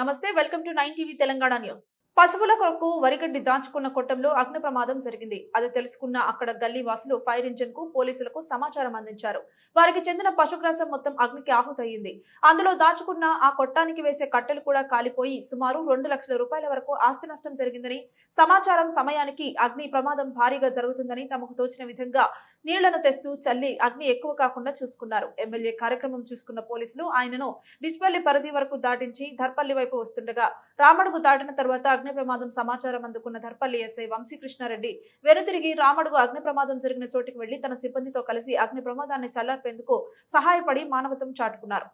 నమస్తే welcome to nine TV Telangana news. పశువుల కొరకు వరిగడ్డి దాచుకున్న కొట్టంలో అగ్ని ప్రమాదం జరిగింది. అది తెలుసుకున్న అక్కడ గల్లీ వాసులు ఫైర్ ఇంజిన్కు పోలీసులకు సమాచారం అందించారు. వారికి చెందిన పశుగ్రాసం మొత్తం అగ్నికి ఆహుతయ్యింది అందులో దాచుకున్న ఆ కొట్టానికి వేసే కట్టెలు కూడా కాలిపోయి సుమారు రెండు లక్షల రూపాయల వరకు ఆస్తి నష్టం జరిగిందని సమాచారం సమయానికి అగ్ని ప్రమాదం భారీగా జరుగుతుందని తమకు తోచిన విధంగా నీళ్ళను తెస్తూ చల్లి అగ్ని ఎక్కువ కాకుండా చూసుకున్నారు. ఎమ్మెల్యే కార్యక్రమం చూసుకున్న పోలీసులు ఆయనను డిచ్పల్లి పరిధి వరకు దాటించి ధర్పల్లి వైపు వస్తుండగా రామడుగు దాటిన తర్వాత అగ్ని అగ్ని ప్రమాదం సమాచారం అందుకున్న ధర్పల్లి ఎస్ఐ వంశీకృష్ణారెడ్డి వెనుతిరిగి రామడుగు అగ్ని ప్రమాదం జరిగిన చోటికి వెళ్ళి తన సిబ్బందితో కలిసి అగ్ని ప్రమాదాన్ని చల్లార్పేందుకు సహాయపడి మానవతం చాటుకున్నారు.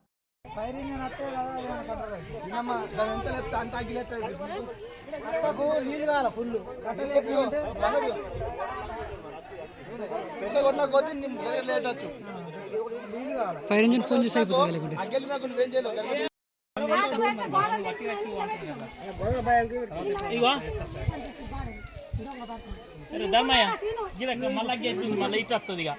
ఫైర్ ఇంజిన్ ఫోన్ చేసి అయిపోతుంది ఇగో అరే దమ్మయ్య గిరక మళ్ళా గెచ్చింది మళ్ళీ ఇటు వస్తుంది ఇక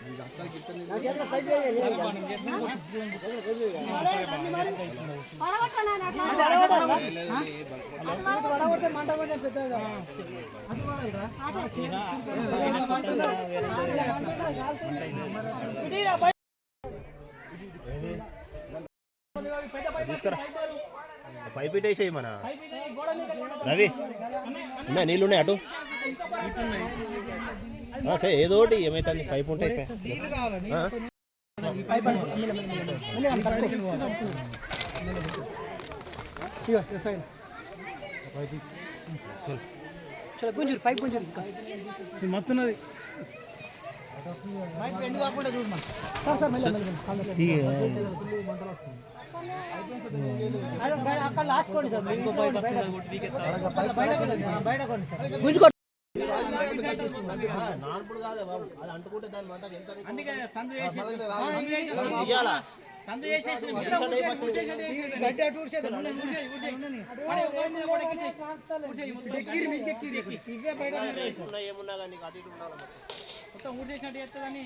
పడగొడితే మంట కొంచెం పెద్దగా పైప్ ఇటేసేయి మన రవి ఉన్నాయి నీళ్ళు ఉన్నాయి అటు సరే ఏదో ఒకటి ఏమైతుంది పైప్ ఉంటే. గుంజురు పైప్ గుంజురు ఎండు కాకుండా చూడు. సార్, సార్, మెల్లగా. అక్కడ లాస్ట్ కోండి సార్ ఇంకో బయట బయట సార్ గుంజుకో నాన్పుడు కాదే బాబు అది అంటుకుంటే దాని మంట ఎంత అందుకే సందు చేసి ఇయ్యాలా? సందు చేసేసి గడ్డి అటు ఊడ్చేద్దాం. ఏమున్నా కానీ అటు ఇటు ఉండాలి మొత్తం ఊడి చేసినట్టు చేస్తుందని